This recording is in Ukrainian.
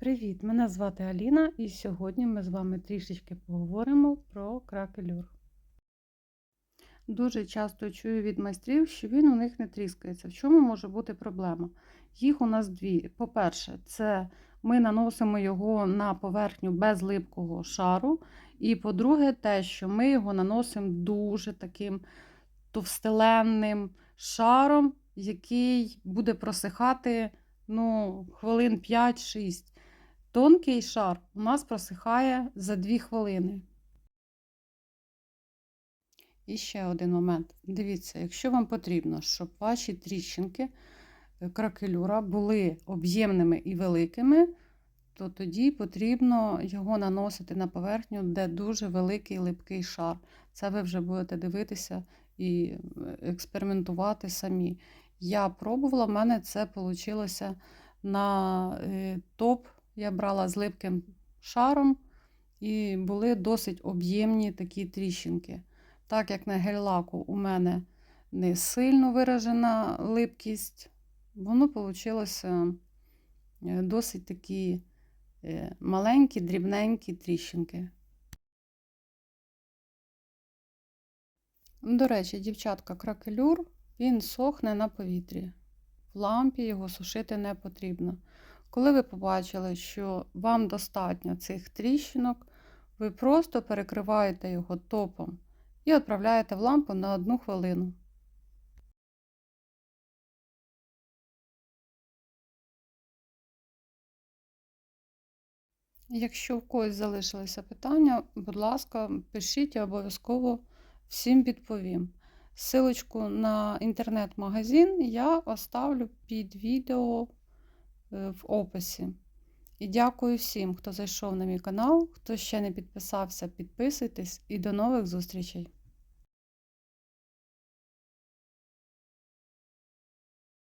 Привіт! Мене звати Аліна, і сьогодні ми з вами трішечки поговоримо про кракелюр. Дуже часто чую від майстрів, що він у них не тріскається. В чому може бути проблема? Їх у нас дві. По-перше, це ми наносимо його на поверхню без липкого шару. І по-друге, те, що ми його наносимо дуже таким товстеленним шаром, який буде просихати ну, хвилин 5-6. Тонкий шар у нас просихає за 2 хвилини. І ще один момент. Дивіться, якщо вам потрібно, щоб ваші тріщинки е, кракелюра були об'ємними і великими, то тоді потрібно його наносити на поверхню, де дуже великий липкий шар. Це ви вже будете дивитися і е, експериментувати самі. Я пробувала, в мене це вийшло на е, топ. Я брала з липким шаром, і були досить об'ємні такі тріщинки. Так як на гель-лаку у мене не сильно виражена липкість, воно вийшло досить такі е, маленькі, дрібненькі тріщинки. До речі, дівчатка, кракелюр, він сохне на повітрі. В лампі його сушити не потрібно. Коли ви побачили, що вам достатньо цих тріщинок, ви просто перекриваєте його топом і відправляєте в лампу на одну хвилину. Якщо в когось залишилися питання, будь ласка, пишіть, я обов'язково всім відповім. Силочку на інтернет-магазин я оставлю під відео в описі. І дякую всім, хто зайшов на мій канал. Хто ще не підписався, підписуйтесь і до нових зустрічей!